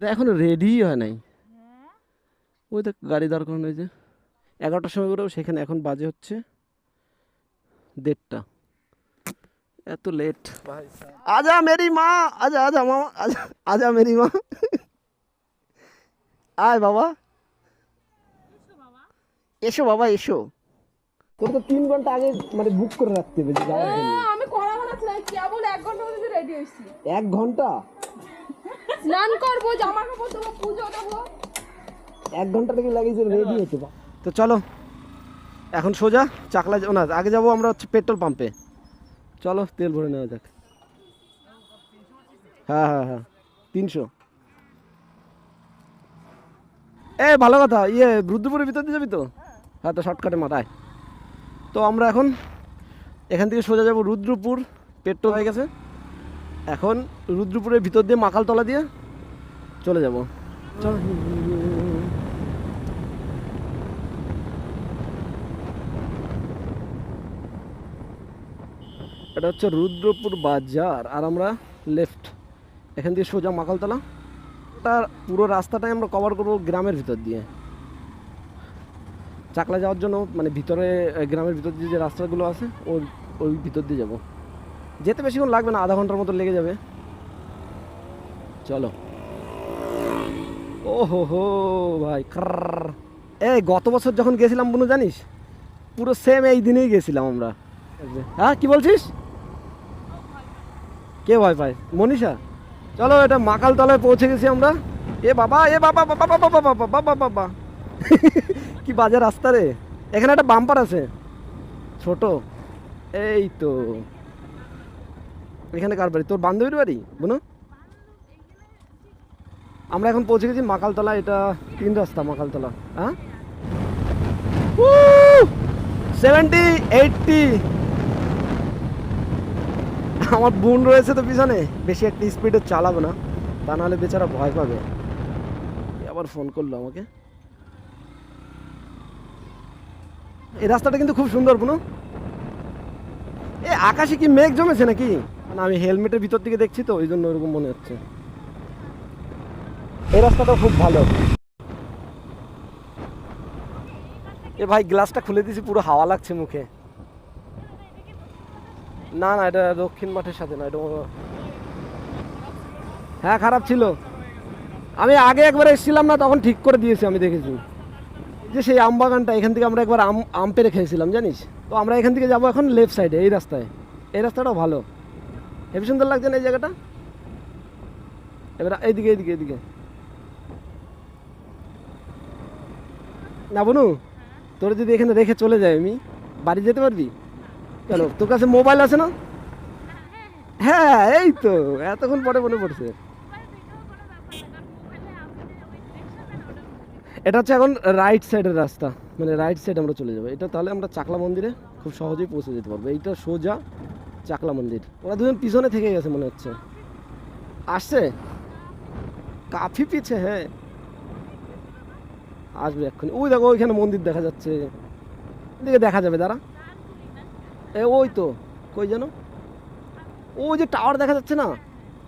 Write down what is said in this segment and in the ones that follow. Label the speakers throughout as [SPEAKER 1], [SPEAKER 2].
[SPEAKER 1] এটা এখনও রেডি হয় নাই। ওই তো গাড়ি দাঁড় করানো হয়েছে। এগারোটার সময় বেরোবো সেখানে এখন বাজে হচ্ছে দেড়টা। এত লেট আজা মেরি মা আজা আজা মামা আজা আজা মেরি মা। আয় বাবা। এসো বাবা। এসো তোর তো তিন ঘণ্টা আগে মানে বুক করে রাখতে হবে যাওয়ার জন্য
[SPEAKER 2] হ্যাঁ, আমি করা কেবল এক ঘণ্টা রেডি হয়েছি।
[SPEAKER 1] এক ঘণ্টা?
[SPEAKER 2] স্নান করব জামা কাপড় দেবো পুজো দেবো।
[SPEAKER 1] এক ঘণ্টা থেকে লাগিয়েছে রেডি বা। তো চলো এখন সোজা চাকলা না আগে যাব আমরা হচ্ছে পেট্রোল পাম্পে। চলো তেল ভরে নেওয়া যাক। হ্যাঁ হ্যাঁ হ্যাঁ তিনশো। এ ভালো কথা ইয়ে রুদ্রপুরের ভিতর দিয়ে যাবি তো? হ্যাঁ তো শর্টকাটে মাথায় তো আমরা এখন এখান থেকে সোজা যাব রুদ্রপুর পেট্রোল হয়ে গেছে। এখন রুদ্রপুরের ভিতর দিয়ে মাকালতলা দিয়ে চলে যাব। এটা হচ্ছে রুদ্রপুর বাজার, আর আমরা লেফট এখান থেকে সোজা মাকালতলা তার পুরো রাস্তাটাই আমরা কভার করব গ্রামের ভিতর দিয়ে। চাকলা যাওয়ার জন্য মানে ভিতরে গ্রামের ভিতর দিয়ে যে রাস্তাগুলো আছে, ওই ওই ভিতর দিয়ে যাব। যেতে বেশিক্ষণ লাগবে না, আধা ঘণ্টার মতো লেগে যাবে। চলো। ও হো হো ভাই এই, গত বছর যখন গেছিলাম বুনু জানিস? পুরো সেম এই দিনেই গেছিলাম আমরা। হ্যাঁ কি বলছিস? কে ভয় পায়? মনীষা? চলো, এটা মাকাল তলায় পৌঁছে গেছি আমরা। এ বাবা এ বাবা বাবা বাবা বাবা বাবা বাবা বাবা কি বাজে রাস্তা রে। এখানে একটা বাম্পার আছে। ছোট। এই তো। এখানে কার বাড়ি? তোর বান্ধবীর বাড়ি, বুনো? আমরা এখন পৌঁছে গেছি মাকালতলা, এটা তিন রাস্তা মাকালতলা হ্যাঁ? সেভেন্টি এইটটি আমার বোন রয়েছে তো পিছনে। বেশি একটা স্পিডে চালাবো না, তা নাহলে বেচারা ভয় পাবে। আবার ফোন করল আমাকে। এই রাস্তাটা কিন্তু খুব সুন্দর, বুনো। এ আকাশে কি মেঘ জমেছে নাকি? না আমি হেলমেটের ভিতর থেকে দেখছি তো ওই জন্য ওরকম মনে হচ্ছে। এই রাস্তাটা খুব ভালো। এ ভাই, গ্লাসটা খুলে দিয়েছি, পুরো হাওয়া লাগছে মুখে। না না, এটা দক্ষিণ মাঠের সাথে না, এটা হ্যাঁ খারাপ ছিল। আমি আগে একবার এসেছিলাম না, তখন ঠিক করে দিয়েছি, আমি দেখেছি। যে সেই আম বাগানটা, এখান থেকে আমরা একবার আম আম পেরে খেয়েছিলাম, জানিস? তো আমরা এখান থেকে যাব এখন লেফট সাইডে, এই রাস্তায়। এই রাস্তাটাও ভালো। হেবি সুন্দর লাগছে না এই জায়গাটা? এবার এইদিকে এইদিকে এইদিকে। না বনু, তোর যদি এখানে রেখে চলে যায় আমি, বাড়ি যেতে পারবি? কেন, তোর কাছে মোবাইল আছে না? হ্যাঁ এই তো, এতক্ষণ পরে মনে পড়ছে। এটা হচ্ছে এখন রাইট সাইডের রাস্তা মানে রাইট সাইড আমরা চলে যাব। এটা তাহলে আমরা চাকলা মন্দিরে খুব সহজেই পৌঁছে যেতে পারব। এইটা সোজা চাকলা মন্দির। ওরা দুজন পিছনে থেকে গেছে মনে হচ্ছে। আসছে? কাফি পিছে হ্যাঁ। আসবে এক্ষুনি। ওই দেখো, ওইখানে মন্দির দেখা যাচ্ছে। এদিকে দেখা যাবে, দাঁড়া। এ, ওই তো। কই যেন? ওই যে টাওয়ার দেখা যাচ্ছে না?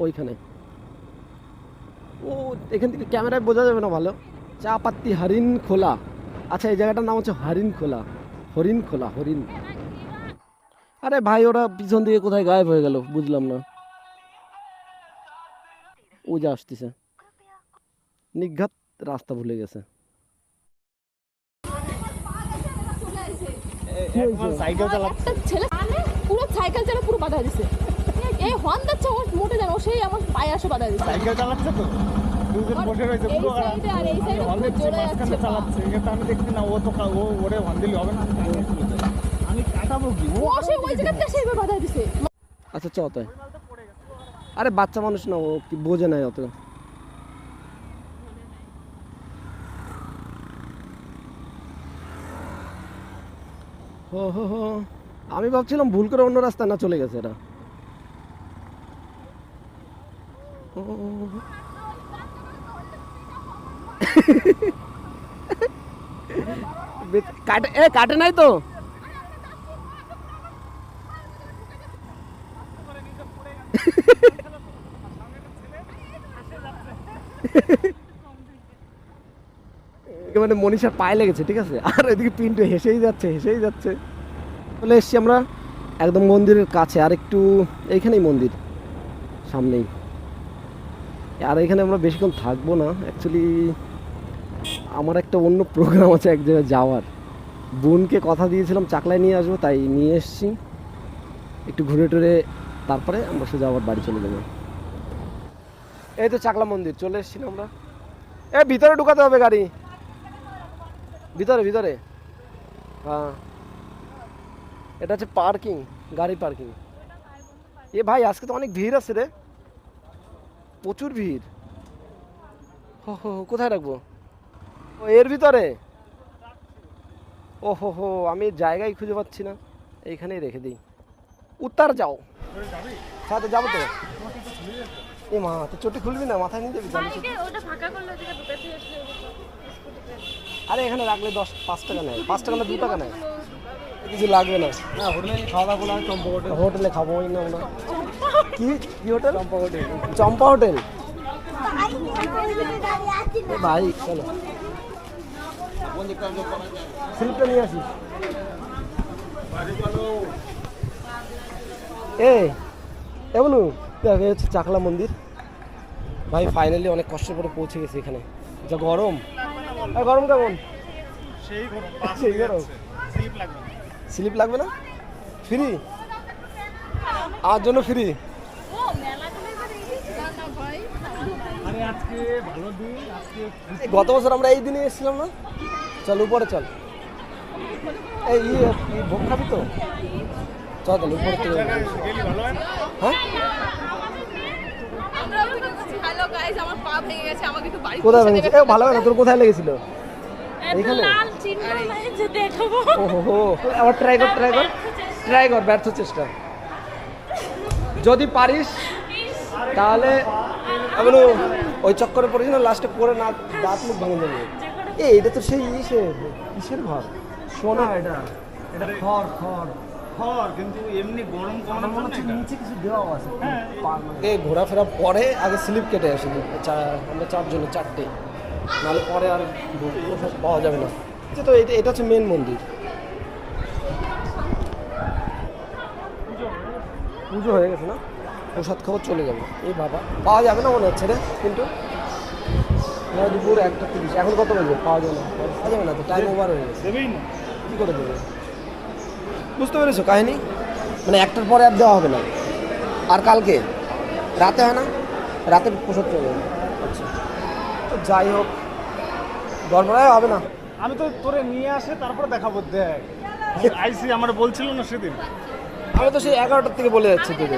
[SPEAKER 1] ওইখানে। ও, এখান থেকে ক্যামেরায় বোঝা যাবে না ভালো। চা পাত্তি হরিণ খোলা। আচ্ছা এই জায়গাটার নাম হচ্ছে হরিণ খোলা। হরিণ খোলা, হরিণ। আরে ভাই ওরা পিছন দিকে কোথায় গায়েব হয়ে গেল বুঝলাম না। ও যা আসতেছে। নিঘাত রাস্তা ভুলে গেছে।
[SPEAKER 2] পুরো সাইকেল চালা পুরো বাধা দিছে। এই হর্ন দিচ্ছে ও মোটে জানো সেই আমার পায়ে আসে বাধা দিছে।
[SPEAKER 3] সাইকেল চালাচ্ছে তো। দুজন বসে রয়েছে পুরো
[SPEAKER 2] আর এই সাইডে
[SPEAKER 3] হল
[SPEAKER 2] জোরে
[SPEAKER 3] চালাচ্ছে আমি দেখছি না ও তো কা- ও ওরে হর্ন দিলে হবে না।
[SPEAKER 1] আচ্ছা চ তাই। আরে বাচ্চা মানুষ না ও কি বোঝে নাই অত। হো হো হো। আমি ভাবছিলাম ভুল করে অন্য রাস্তা না চলে গেছে। বে- কাটে এ কাটে নাই তো? মানে মনীষার পায়ে লেগেছে, ঠিক আছে? আর এদিকে পিন্টু হেসেই যাচ্ছে হেসেই যাচ্ছে। চলে এসছি আমরা একদম মন্দিরের কাছে, আর একটু এইখানেই মন্দির, সামনেই। আর এখানে আমরা বেশিক্ষণ থাকব না অ্যাকচুয়ালি আমার একটা অন্য প্রোগ্রাম আছে এক জায়গায় যাওয়ার। বোনকে কথা দিয়েছিলাম, চাকলায় নিয়ে আসব, তাই নিয়ে এসছি। একটু ঘুরে টুরে তারপরে আমরা সোজা আবার বাড়ি চলে যাব। এই তো চাকলা মন্দির, চলে এসেছিলাম আমরা। এ, ভিতরে ঢুকাতে হবে গাড়ি। ভিতরে ভিতরে। হ্যাঁ। এটা হচ্ছে পার্কিং, গাড়ি পার্কিং। এ ভাই, আজকে তো অনেক ভিড় আছে রে। প্রচুর ভিড়। হো হো কোথায় রাখব? ও, এর ভিতরে। ও, হো হো, আমি জায়গায় খুঁজে পাচ্ছি না। এইখানেই রেখে দিই। উত্তর যাও। সাথে যাব তো। এ মা তো চটি খুলবি না? মাথায় নিয়ে যাবি জানি চটি।
[SPEAKER 2] ওটা ফাঁকা করলে ওদিকে ঢুকাতে আসলে
[SPEAKER 1] আরে এখানে রাখলে দশ পাঁচ টাকা নেয়। পাঁচ টাকা না দু টাকা নেয়। কিছু লাগবে না।
[SPEAKER 3] না হোটেলে খাওয়া দাওয়া করলাম চম্পা হোটেল।
[SPEAKER 1] হোটেলে খাব না আমরা কি? কি hotel? Champa hotel. Champa hotel? ভাই চলো। স্লিপটা নিয়ে আসি এ এমনু দেখ হচ্ছে চাকলা মন্দির। ভাই ফাইনালি অনেক কষ্ট করে পৌঁছে গেছি এখানে। যা গরম। গরম কেমন?
[SPEAKER 3] সেই গরম
[SPEAKER 1] সেই গরম।
[SPEAKER 3] স্লিপ লাগবে।
[SPEAKER 1] স্লিপ লাগবে না? ফ্রি? আমার জন্য ফ্রি?
[SPEAKER 3] আরে
[SPEAKER 1] গত বছর আমরা এই দিনে এসেছিলাম না? চল উপরে চল। এই ইয়ে ভোগ খাবি তো? চল তাহলে উপরে
[SPEAKER 3] হয় না
[SPEAKER 1] হ্যাঁ
[SPEAKER 2] আমরা ওখানে বলছি গাইস আমার পা ভেঙে গেছে আমাকে একটু বাড়ি
[SPEAKER 1] কোথায় ভেঙেছে? এ ভালো তোর কোথায় লেগেছিল? এইখানে?
[SPEAKER 2] লাল চিহ্ন নাই যে দেখাবো
[SPEAKER 1] ও হো হো আবার ট্রাই কর। ট্রাই কর ট্রাই কর ব্যর্থ চেষ্টা। যদি পারিস তাহলে এমন ওই চক্করে পড়েছি না লাস্টে পড়ে না দাঁত মুখ ভাঙে যাবে। এ এটা তো সেই ইসের কিসের ঘর সোনা এটা এটা খড় খড়।
[SPEAKER 3] খড় কিন্তু এমনি গরম কমানোর জন্য
[SPEAKER 1] নিচে কিছু দেওয়া আছে। এ ঘোরাফেরা পরে আগে স্লিপ কেটে আসি আমরা চারজনে চারটে। নাহলে পরে আর পাওয়া যাবে না। তো এটা এটা হচ্ছে মেন মন্দির। পুজো হয়ে গেছে। না? প্রসাদ খাবার চলে যাব। এই বাবা পাওয়া যাবে না মনে হচ্ছে রে কিন্তু দুপুর একটা তিরিশ। এখন কত বাজে? পাওয়া যাবে না পাওয়া যাবে না তো টাইম ওভার হয়ে গেছে।
[SPEAKER 3] দেবেই না।
[SPEAKER 1] কী করে দেবে? বুঝতে পেরেছ? কাহিনি? মানে একটার পরে আর দেওয়া হবে না। আর কালকে? রাতে হয় না? রাতে প্রসাদ চলে আচ্ছা। তো যাই হোক গড়বড়ায় হবে না।
[SPEAKER 3] আমি তো তোরে নিয়ে আসে তারপর দেখাবো দেখ। আইসি আমার বলছিল না সেদিন।
[SPEAKER 1] আমি তো সেই এগারোটার থেকে বলে যাচ্ছি দেখ,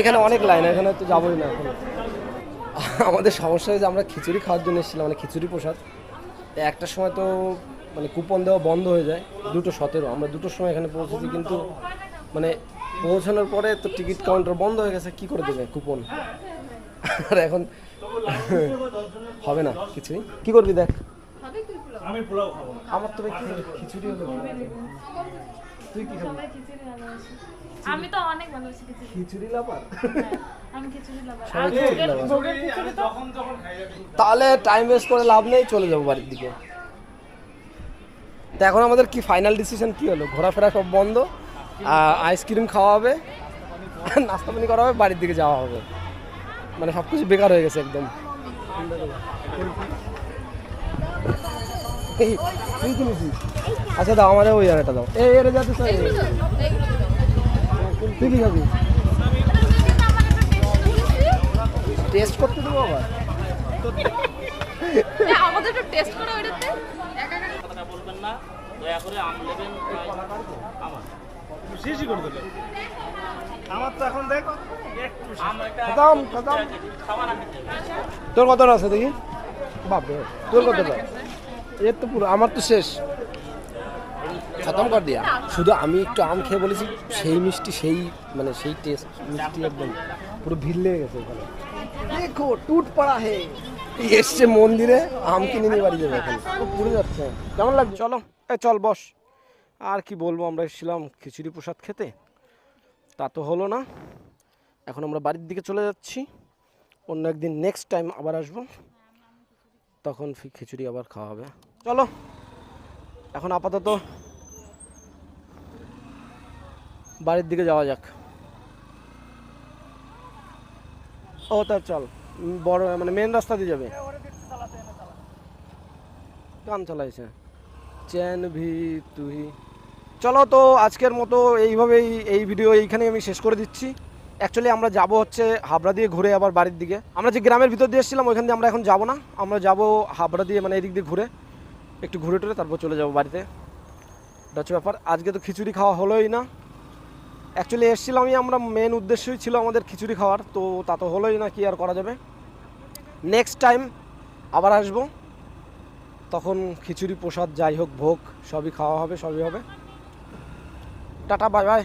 [SPEAKER 1] এখানে অনেক লাইন এখানে তো যাবোই না এখন। আমাদের সমস্যা হয়েছে আমরা খিচুড়ি খাওয়ার জন্য এসেছিলাম মানে খিচুড়ি প্রসাদ। তো একটার সময় তো মানে কুপন দেওয়া বন্ধ হয়ে যায় দুটো সতেরো। আমরা দুটোর সময় এখানে পৌঁছেছি কিন্তু মানে পৌঁছানোর পরে তো টিকিট কাউন্টার বন্ধ হয়ে গেছে কি করে দেবে কুপন আর এখন হবে না কিছুই। কি করবি দেখ?
[SPEAKER 3] আমি পোলাও খাব
[SPEAKER 1] আমার তো খিচুড়ি হলো তুই কি খাবি?
[SPEAKER 2] আমি তো অনেক ভালোবাসি খিচুড়ি।
[SPEAKER 1] খিচুড়ি লাপার
[SPEAKER 2] আমি খিচুড়ি লাভার
[SPEAKER 1] সবাই খিচুড়ি লাভার
[SPEAKER 3] আমি যখন যখন খাই যাবি
[SPEAKER 1] তাহলে টাইম ওয়েস্ট করে লাভ নেই চলে যাব বাড়ির দিকে। তো এখন আমাদের কি ফাইনাল ডিসিশন কি হলো? ঘোরাফেরা সব বন্ধ আইসক্রিম খাওয়া হবে, নাস্তা পানি করা হবে, বাড়ির দিকে যাওয়া হবে। মানে সব কিছু বেকার হয়ে গেছে একদম। আচ্ছা দাও, আমাদের ওই আরেকটা দাও। এই এর যাতে তুই খাবি? টেস্ট করতে দেবো আবার?
[SPEAKER 2] আমাদের টেস্ট করে ওইটাতে।
[SPEAKER 3] শেষই করে দিল আমার তো এখন দেখ একটু
[SPEAKER 1] খতম খতম। তোর কতটা আছে দেখি? বাপরে তোর কতটা এর তো পুরো আমার তো শেষ। খতম কর দিয়া। শুধু আমি একটু আম খেয়ে বলেছি সেই মিষ্টি সেই মানে সেই টেস্ট মিষ্টি একদম পুরো ভিড় লেগে গেছে ওখানে দেখো টুট পড়া হে। এসছে মন্দিরে, আম কিনে নিয়ে বাড়ি যাবে এখন। পুড়ে যাচ্ছে। কেমন লাগছে? চলো এ চল, বস। আর কি বলব, আমরা এসেছিলাম খিচুড়ি প্রসাদ খেতে। তা তো হলো না। এখন আমরা বাড়ির দিকে চলে যাচ্ছি। অন্য একদিন নেক্সট টাইম আবার আসব। তখন খিচুড়ি আবার খাওয়া হবে। চলো, এখন আপাতত বাড়ির দিকে যাওয়া যাক। ও, তা চল। বড় মানে মেন রাস্তা দিয়ে যাবে। গান চালাইছে। চ্যান ভি তুই চলো তো আজকের মতো এইভাবেই এই ভিডিও এইখানে আমি শেষ করে দিচ্ছি। অ্যাকচুয়ালি আমরা যাব হচ্ছে হাবড়া দিয়ে ঘুরে আবার বাড়ির দিকে। আমরা যে গ্রামের ভিতর দিয়ে এসেছিলাম, ওইখান দিয়ে আমরা এখন যাব না। আমরা যাব হাবড়া দিয়ে মানে এদিক দিয়ে ঘুরে। একটু ঘুরে টুরে তারপর চলে যাব বাড়িতে। এটা হচ্ছে ব্যাপার। আজকে তো খিচুড়ি খাওয়া হলোই না। অ্যাকচুয়ালি এসেছিলামই আমরা মেন উদ্দেশ্যই ছিল আমাদের খিচুড়ি খাওয়ার। তো তা তো হলোই না, কি আর করা যাবে? নেক্সট টাইম আবার আসব। তখন খিচুড়ি প্রসাদ যাই হোক, ভোগ সবই খাওয়া হবে, সবই হবে। Tata bye bye